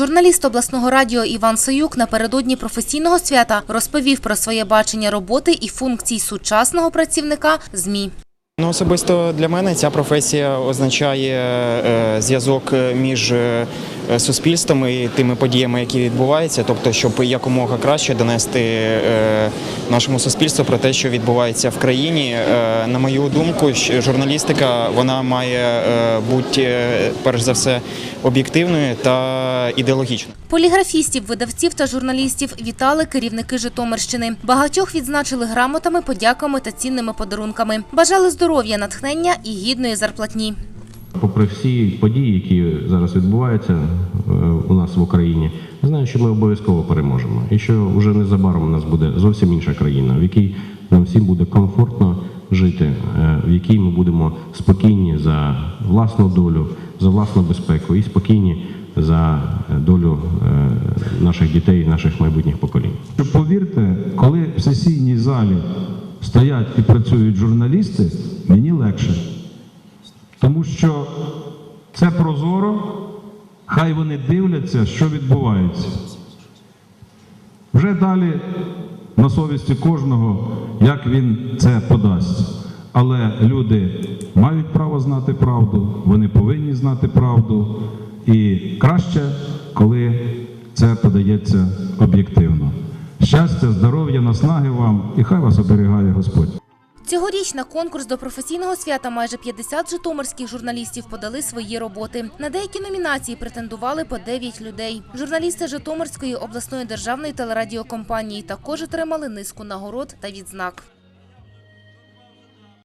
Журналіст обласного радіо Іван Союк напередодні професійного свята розповів про своє бачення роботи і функцій сучасного працівника ЗМІ. Ну, особисто для мене ця професія означає е, зв'язок між е, суспільством і тими подіями, які відбуваються, тобто, щоб якомога краще донести е, нашому суспільству про те, що відбувається в країні. Е, На мою думку, журналістика вона має е, бути е, перш за все об'єктивною та ідеологічною. Поліграфістів, видавців та журналістів вітали керівники Житомирщини. Багатьох відзначили грамотами, подяками та цінними подарунками. Бажали здоров'я, натхнення і гідної зарплатні. Попри всі події, які зараз відбуваються е, у нас в Україні, я знаю, що ми обов'язково переможемо, і що вже незабаром у нас буде зовсім інша країна, в якій нам всім буде комфортно жити, е, в якій ми будемо спокійні за власну долю, за власну безпеку і спокійні за е, долю наших дітей наших майбутніх поколінь. Повірте, коли в сесійній залі стоять і працюють журналісти, мені легше. Тому що це прозоро, хай вони дивляться, що відбувається. Вже далі на совісті кожного, як він це подасть. Але люди мають право знати правду, вони повинні знати правду. І краще, коли це подається об'єктивно. Щастя, здоров'я, наснаги вам і хай вас оберігає Господь. Цьогоріч на конкурс до професійного свята майже 50 житомирських журналістів подали свої роботи. На деякі номінації претендували по 9 людей. Журналісти Житомирської обласної державної телерадіокомпанії також отримали низку нагород та відзнак.